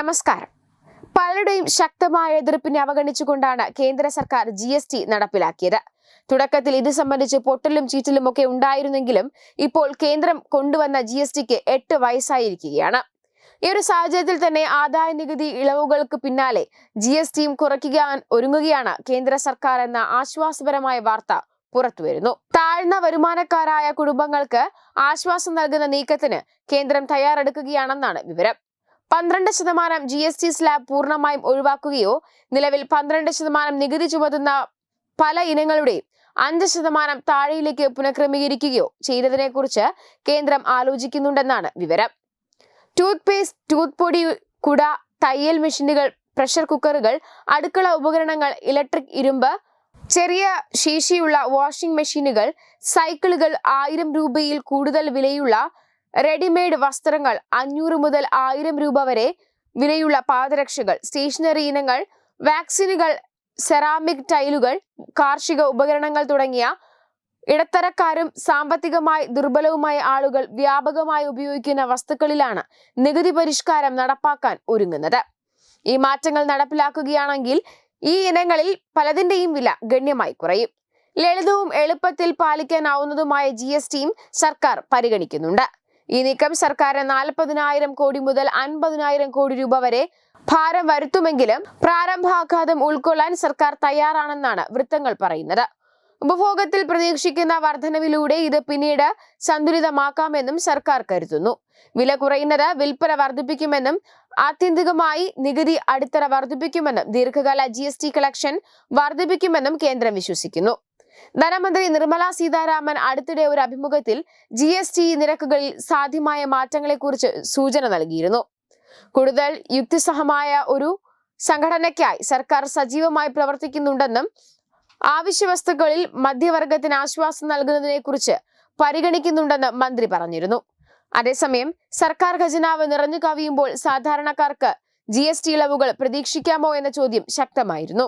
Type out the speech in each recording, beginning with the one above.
നമസ്കാരം. പലരുടെയും ശക്തമായ എതിർപ്പിനെ അവഗണിച്ചുകൊണ്ടാണ് കേന്ദ്ര സർക്കാർ ജി എസ് ടി നടപ്പിലാക്കിയത്. തുടക്കത്തിൽ ഇത് സംബന്ധിച്ച് പൊട്ടലും ചീറ്റലും ഒക്കെ ഉണ്ടായിരുന്നെങ്കിലും ഇപ്പോൾ കേന്ദ്രം കൊണ്ടുവന്ന ജി എസ് ടിക്ക് എട്ട് വയസ്സായിരിക്കുകയാണ്. ഈ ഒരു സാഹചര്യത്തിൽ തന്നെ ആദായ നികുതി ഇളവുകൾക്ക് പിന്നാലെ ജി എസ് ടിയും കുറയ്ക്കാൻ ഒരുങ്ങുകയാണ് കേന്ദ്ര സർക്കാർ എന്ന ആശ്വാസപരമായ വാർത്ത പുറത്തുവരുന്നു. താഴ്ന്ന വരുമാനക്കാരായ കുടുംബങ്ങൾക്ക് ആശ്വാസം നൽകുന്ന നീക്കത്തിന് കേന്ദ്രം തയ്യാറെടുക്കുകയാണെന്നാണ് വിവരം. പന്ത്രണ്ട് ശതമാനം ജി എസ് ടി സ്ലാബ് പൂർണമായും ഒഴിവാക്കുകയോ നിലവിൽ പന്ത്രണ്ട് ശതമാനം നികുതി ചുമത്തുന്ന പല ഇനങ്ങളുടെയും അഞ്ച് ശതമാനം താഴെയിലേക്ക് പുനഃക്രമീകരിക്കുകയോ ചെയ്തതിനെ കുറിച്ച് കേന്ദ്രം ആലോചിക്കുന്നുണ്ടെന്നാണ് വിവരം. ടൂത്ത് പേസ്റ്റ് ടൂത്ത് പൊടി കുട തയ്യൽ മെഷീനുകൾ പ്രഷർ കുക്കറുകൾ അടുക്കള ഉപകരണങ്ങൾ ഇലക്ട്രിക് ഇരുമ്പ് ചെറിയ ശേഷിയുള്ള വാഷിംഗ് മെഷീനുകൾ സൈക്കിളുകൾ ആയിരം രൂപയിൽ കൂടുതൽ വിലയുള്ള റെഡിമെയ്ഡ് വസ്ത്രങ്ങൾ അഞ്ഞൂറ് മുതൽ ആയിരം രൂപ വരെ വിലയുള്ള പാദരക്ഷകൾ സ്റ്റേഷനറി ഇനങ്ങൾ വാക്സിനുകൾ സെറാമിക് ടൈലുകൾ കാർഷിക ഉപകരണങ്ങൾ തുടങ്ങിയ ഇടത്തരക്കാരും സാമ്പത്തികമായി ദുർബലവുമായ ആളുകൾ വ്യാപകമായി ഉപയോഗിക്കുന്ന വസ്തുക്കളിലാണ് നികുതി പരിഷ്കാരം നടപ്പാക്കാൻ ഒരുങ്ങുന്നത്. ഈ മാറ്റങ്ങൾ നടപ്പിലാക്കുകയാണെങ്കിൽ ഈ ഇനങ്ങളിൽ പലതിന്റെയും വില ഗണ്യമായി കുറയും. ലളിതവും എളുപ്പത്തിൽ പാലിക്കാനാവുന്നതുമായ ജി എസ് ടിയും സർക്കാർ പരിഗണിക്കുന്നുണ്ട്. ഈ നീക്കം സർക്കാരിന് നാൽപ്പതിനായിരം കോടി മുതൽ അൻപതിനായിരം കോടി രൂപ വരെ ഭാരം വരുത്തുമെങ്കിലും പ്രാരംഭാഘാതം ഉൾക്കൊള്ളാൻ സർക്കാർ തയ്യാറാണെന്നാണ് വൃത്തങ്ങൾ പറയുന്നത്. ഉപഭോഗത്തിൽ പ്രതീക്ഷിക്കുന്ന വർധനവിലൂടെ ഇത് പിന്നീട് സന്തുലിതമാക്കാമെന്നും സർക്കാർ കരുതുന്നു. വില കുറയുന്നത് വിൽപ്പന വർദ്ധിപ്പിക്കുമെന്നും ആത്യന്തികമായി നികുതി അടിത്തറ വർദ്ധിപ്പിക്കുമെന്നും ദീർഘകാല ജി കളക്ഷൻ വർദ്ധിപ്പിക്കുമെന്നും കേന്ദ്രം വിശ്വസിക്കുന്നു. ധനമന്ത്രി നിർമ്മല സീതാരാമൻ അടുത്തിടെ ഒരു അഭിമുഖത്തിൽ ജി എസ് ടി നിരക്കുകളിൽ സാധ്യമായ മാറ്റങ്ങളെക്കുറിച്ച് സൂചന നൽകിയിരുന്നു. കൂടുതൽ യുക്തിസഹമായ ഒരു സംഘടനയ്ക്കായി സർക്കാർ സജീവമായി പ്രവർത്തിക്കുന്നുണ്ടെന്നും ആവശ്യ വസ്തുക്കളിൽ മധ്യവർഗത്തിന് ആശ്വാസം നൽകുന്നതിനെക്കുറിച്ച് പരിഗണിക്കുന്നുണ്ടെന്ന് മന്ത്രി പറഞ്ഞിരുന്നു. അതേസമയം സർക്കാർ ഖജനാവ് നിറഞ്ഞു കവിയുമ്പോൾ സാധാരണക്കാർക്ക് ജി എസ് ടി ഇളവുകൾ പ്രതീക്ഷിക്കാമോ എന്ന ചോദ്യം ശക്തമായിരുന്നു.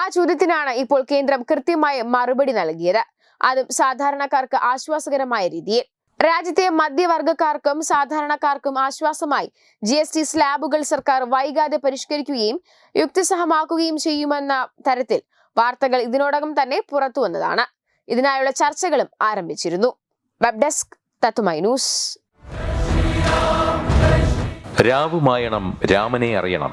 ആ ചോദ്യത്തിനാണ് ഇപ്പോൾ കേന്ദ്രം കൃത്യമായ മറുപടി നൽകിയത്. അതും സാധാരണക്കാർക്ക് ആശ്വാസകരമായ രീതിയിൽ. രാജ്യത്തെ മധ്യവർഗക്കാർക്കും സാധാരണക്കാർക്കും ആശ്വാസമായി ജി എസ് ടി സ്ലാബുകൾ സർക്കാർ വൈകാതെ പരിഷ്കരിക്കുകയും യുക്തിസഹമാക്കുകയും ചെയ്യുമെന്ന തരത്തിൽ വാർത്തകൾ ഇതിനോടകം തന്നെ പുറത്തു വന്നതാണ്. ഇതിനായുള്ള ചർച്ചകളും ആരംഭിച്ചിരുന്നു. Web desk Tattvamayi news. രാവുമായണം രാമനെ അറിയണം.